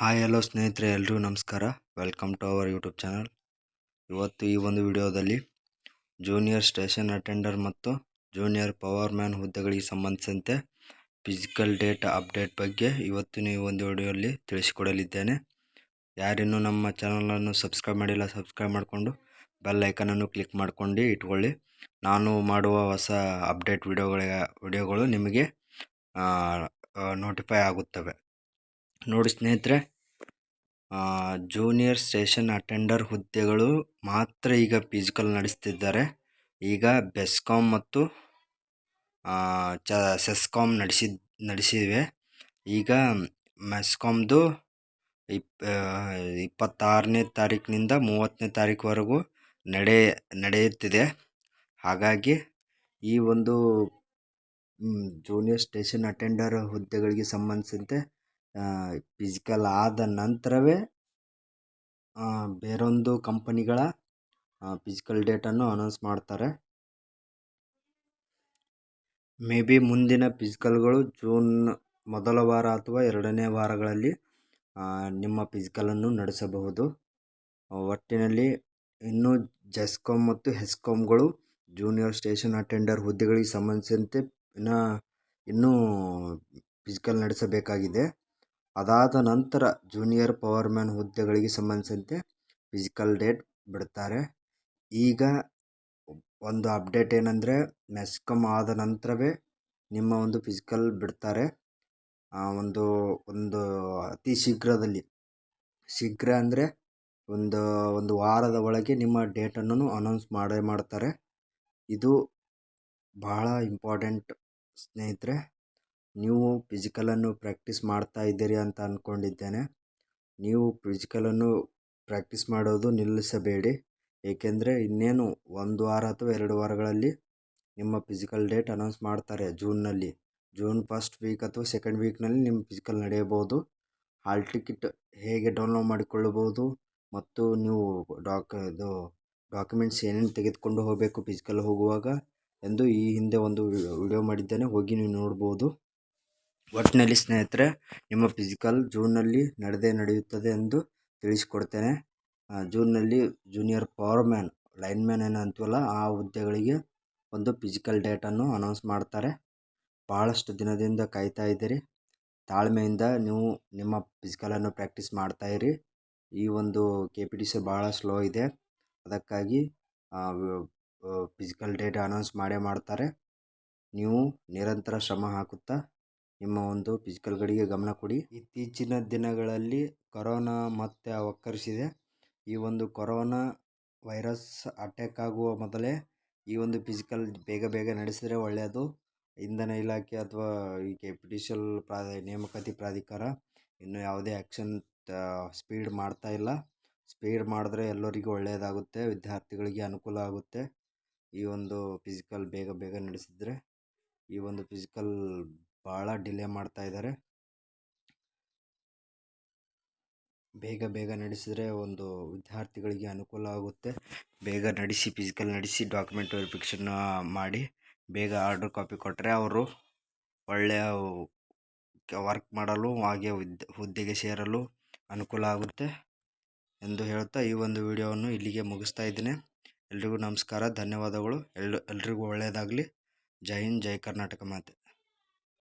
Hi hello ಸ್ನೇಹಿತರೆ, ಎಲ್ರಿಗೂ ನಮಸ್ಕಾರ. Welcome to our YouTube channel ಇವತ್ತು ಈ ಒಂದು ವಿಡಿಯೋದಲ್ಲಿ ಜೂನಿಯರ್ ಸ್ಟೇಷನ್ ಅಟೆಂಡರ್ ಮತ್ತು ಜೂನಿಯರ್ ಪವರ್ ಮ್ಯಾನ್ ಹುದ್ದೆಗಳಿಗೆ ಸಂಬಂಧಿಸಿದಂತೆ ಫಿಸಿಕಲ್ ಡೇಟ್ ಅಪ್ಡೇಟ್ ಬಗ್ಗೆ ಇವತ್ತಿನ ಈ ಒಂದು ವಿಡಿಯೋಲ್ಲಿ ತಿಳಿಸಿಕೊಡಲಿದ್ದೇನೆ. ಯಾರಿನ್ನೂ ನಮ್ಮ ಚಾನಲನ್ನು ಸಬ್ಸ್ಕ್ರೈಬ್ ಮಾಡಿಲ್ಲ ಸಬ್ಸ್ಕ್ರೈಬ್ ಮಾಡಿಕೊಂಡು ಬೆಲ್ ಐಕನನ್ನು ಕ್ಲಿಕ್ ಮಾಡ್ಕೊಂಡು ಇಟ್ಕೊಳ್ಳಿ. ನಾನು ಮಾಡುವ ಹೊಸ ಅಪ್ಡೇಟ್ ವಿಡಿಯೋಗಳ, ವಿಡಿಯೋಗಳು ನಿಮಗೆ ನೋಟಿಫೈ ಆಗುತ್ತವೆ. ನೋಡಿ ಸ್ನೇಹಿತರೆ ಜೂನಿಯರ್ ಸ್ಟೇಷನ್ ಅಟೆಂಡರ್ ಹುದ್ದೆಗಳು ಮಾತ್ರ ಈಗ ಫಿಸಿಕಲ್ ನಡೆಸ್ತಿದ್ದಾರೆ. ಈಗ ಬೆಸ್ಕಾಮ್ ಮತ್ತು ಚ ಸೆಸ್ಕಾಮ್ ನಡೆಸಿದ ನಡೆಸಿವೆ. ಈಗ ಮೆಸ್ಕಾಮ್ದು ಇಪ್ ಇಪ್ಪತ್ತಾರನೇ ತಾರೀಕಿನಿಂದ ಮೂವತ್ತನೇ ತಾರೀಕುವರೆಗೂ ನಡೆ, ನಡೆಯುತ್ತಿದೆ. ಹಾಗಾಗಿ ಈ ಒಂದು ಜೂನಿಯರ್ ಸ್ಟೇಷನ್ ಅಟೆಂಡರ್ ಹುದ್ದೆಗಳಿಗೆ ಸಂಬಂಧಿಸಿದಂತೆ ಫಿಸಿಕಲ್ ಆದ ನಂತರವೇ ಬೇರೊಂದು ಕಂಪನಿಗಳ ಫಿಸಿಕಲ್ ಡೇಟನ್ನು ಅನೌನ್ಸ್ ಮಾಡ್ತಾರೆ. ಮೇ ಬಿ ಮುಂದಿನ ಫಿಸಿಕಲ್ಗಳು ಜೂನ್ ಮೊದಲ ವಾರ ಅಥವಾ ಎರಡನೇ ವಾರಗಳಲ್ಲಿ ನಿಮ್ಮ ಫಿಸಿಕಲನ್ನು ನಡೆಸಬಹುದು. ಒಟ್ಟಿನಲ್ಲಿ ಇನ್ನೂ ಜೆಸ್ಕಾಮ್ ಮತ್ತು ಹೆಸ್ಕಾಮ್ಗಳು ಜೂನಿಯರ್ ಸ್ಟೇಷನ್ ಅಟೆಂಡರ್ ಹುದ್ದೆಗಳಿಗೆ ಸಂಬಂಧಿಸಿದಂತೆ, ಇನ್ನು, ಇನ್ನೂ ಫಿಸಿಕಲ್ ನಡೆಸಬೇಕಾಗಿದೆ. ಅದಾದ ನಂತರ ಜೂನಿಯರ್ ಪವರ್ ಮ್ಯಾನ್ ಹುದ್ದೆಗಳಿಗೆ ಸಂಬಂಧಿಸಿದಂತೆ ಫಿಸಿಕಲ್ ಡೇಟ್ ಬಿಡ್ತಾರೆ. ಈಗ ಒಂದು ಅಪ್ಡೇಟ್ ಏನಂದರೆ ಮೆಸ್ಕಮ್ ಆದ ನಂತರವೇ ನಿಮ್ಮ ಒಂದು ಫಿಸಿಕಲ್ ಬಿಡ್ತಾರೆ. ಒಂದು ಒಂದು ಅತಿ ಶೀಘ್ರದಲ್ಲಿ. ಶೀಘ್ರ ಅಂದರೆ ಒಂದು ಒಂದು ವಾರದ ಒಳಗೆ ನಿಮ್ಮ ಡೇಟನ್ನು ಅನೌನ್ಸ್ ಮಾಡೇ ಮಾಡ್ತಾರೆ. ಇದು ಬಹಳ ಇಂಪಾರ್ಟೆಂಟ್ ಸ್ನೇಹಿತರೆ. ನೀವು ಫಿಸಿಕಲನ್ನು ಪ್ರ್ಯಾಕ್ಟೀಸ್ ಮಾಡ್ತಾ ಇದ್ದೀರಿ ಅಂತ ಅಂದ್ಕೊಂಡಿದ್ದೇನೆ ನೀವು ಫಿಸಿಕಲನ್ನು ಪ್ರ್ಯಾಕ್ಟೀಸ್ ಮಾಡೋದು ನಿಲ್ಲಿಸಬೇಡಿ. ಏಕೆಂದರೆ ಇನ್ನೇನು ಒಂದು ವಾರ ಅಥವಾ ಎರಡು ವಾರಗಳಲ್ಲಿ ನಿಮ್ಮ ಫಿಸಿಕಲ್ ಡೇಟ್ ಅನೌನ್ಸ್ ಮಾಡ್ತಾರೆ ಜೂನ್ನಲ್ಲಿ ಜೂನ್ ಫಸ್ಟ್ ವೀಕ್ ಅಥವಾ ಸೆಕೆಂಡ್ ವೀಕ್ನಲ್ಲಿ ನಿಮ್ಮ ಫಿಸಿಕಲ್ ನಡೆಯಬಹುದು. ಹಾಲ್ ಟಿಕೆಟ್ ಹೇಗೆ ಡೌನ್ಲೋಡ್ ಮಾಡಿಕೊಳ್ಳಬಹುದು ಮತ್ತು ನೀವು ಡಾಕ್ ಇದು ಡಾಕ್ಯುಮೆಂಟ್ಸ್ ಏನೇನು ತೆಗೆದುಕೊಂಡು ಹೋಗಬೇಕು ಫಿಸಿಕಲ್ ಹೋಗುವಾಗ ಎಂದು ಈ ಹಿಂದೆ ಒಂದು ವಿಡಿಯೋ ಮಾಡಿದ್ದೇನೆ. ಹೋಗಿ ನೀವು ನೋಡ್ಬೋದು. ಒಟ್ಟಿನಲ್ಲಿ ಸ್ನೇಹಿತರೆ, ನಿಮ್ಮ ಫಿಸಿಕಲ್ ಜೂನ್ನಲ್ಲಿ ನಡೆದೇ ನಡೆಯುತ್ತದೆ ಎಂದು ತಿಳಿಸಿಕೊಡ್ತೇನೆ. ಜೂನ್ನಲ್ಲಿ junior power man line man ಏನು ಅಂತೀವಲ್ಲ ಆ ಹುದ್ದೆಗಳಿಗೆ ಒಂದು ಫಿಸಿಕಲ್ ಡೇಟನ್ನು ಅನೌನ್ಸ್ ಮಾಡ್ತಾರೆ. ಭಾಳಷ್ಟು ದಿನದಿಂದ ಕಾಯ್ತಾ ಇದ್ದೀರಿ. ತಾಳ್ಮೆಯಿಂದ ನೀವು ನಿಮ್ಮ ಫಿಸಿಕಲನ್ನು ಪ್ರಾಕ್ಟೀಸ್ ಮಾಡ್ತಾಯಿರಿ ಈ ಒಂದು ಕೆ ಪಿ ಟಿ ಸಿ ಭಾಳ ಸ್ಲೋ ಇದೆ. ಅದಕ್ಕಾಗಿ ಫಿಸಿಕಲ್ ಡೇಟ್ ಅನೌನ್ಸ್ ಮಾಡೇ ಮಾಡ್ತಾರೆ. ನೀವು ನಿರಂತರ ಶ್ರಮ ಹಾಕುತ್ತಾ ನಿಮ್ಮ ಒಂದು ಫಿಸಿಕಲ್ಗಳಿಗೆ ಗಮನ ಕೊಡಿ. ಇತ್ತೀಚಿನ ದಿನಗಳಲ್ಲಿ ಕೊರೋನಾ ಮತ್ತೆ ಅವಕ್ಕರಿಸಿದೆ. ಈ ಒಂದು ಕೊರೋನಾ ವೈರಸ್ ಅಟ್ಯಾಕ್ ಆಗುವ ಮೊದಲೇ ಈ ಒಂದು ಫಿಸಿಕಲ್ ಬೇಗ ಬೇಗ ನಡೆಸಿದರೆ ಒಳ್ಳೆಯದು. ಇಂಧನ ಇಲಾಖೆ ಅಥವಾ ಈ ಕೆ ಪಿ ಟಿ ಸಿ ಪ್ರಾ ನೇಮಕಾತಿ ಪ್ರಾಧಿಕಾರ ಇನ್ನೂ ಯಾವುದೇ ಆ್ಯಕ್ಷನ್ ಸ್ಪೀಡ್ ಮಾಡ್ತಾ ಇಲ್ಲ. ಸ್ಪೀಡ್ ಮಾಡಿದ್ರೆ ಎಲ್ಲರಿಗೂ ಒಳ್ಳೆಯದಾಗುತ್ತೆ. ವಿದ್ಯಾರ್ಥಿಗಳಿಗೆ ಅನುಕೂಲ ಆಗುತ್ತೆ. ಈ ಒಂದು ಫಿಸಿಕಲ್ ಬೇಗ ಬೇಗ ನಡೆಸಿದರೆ ಈ ಒಂದು ಫಿಸಿಕಲ್ ಭಾಳ ಡಿಲೇ ಮಾಡ್ತಾ ಇದ್ದಾರೆ. ಬೇಗ ಬೇಗ ನಡೆಸಿದ್ರೆ ಒಂದು ವಿದ್ಯಾರ್ಥಿಗಳಿಗೆ ಅನುಕೂಲ ಆಗುತ್ತೆ. ಬೇಗ ನಡೆಸಿ ಫಿಸಿಕಲ್ ನಡೆಸಿ ಡಾಕ್ಯುಮೆಂಟ್ ವೆರಿಫಿಕೇಷನ್ ಮಾಡಿ, ಬೇಗ ಆರ್ಡ್ರ್ ಕಾಪಿ ಕೊಟ್ಟರೆ ಅವರು ಒಳ್ಳೆಯ ವರ್ಕ್ ಮಾಡಲು, ಹಾಗೆ ಹುದ್ದೆಗೆ ಸೇರಲು ಅನುಕೂಲ ಆಗುತ್ತೆ ಎಂದು ಹೇಳ್ತಾ ಈ ಒಂದು ವಿಡಿಯೋವನ್ನು ಇಲ್ಲಿಗೆ ಮುಗಿಸ್ತಾ ಇದ್ದೀನಿ. ಎಲ್ರಿಗೂ ನಮಸ್ಕಾರ, ಧನ್ಯವಾದಗಳು. ಎಲ್ ಎಲ್ರಿಗೂ ಒಳ್ಳೆಯದಾಗಲಿ. ಜೈ ಹಿಂದ್, ಜೈ ಕರ್ನಾಟಕ ಮಾತೆ.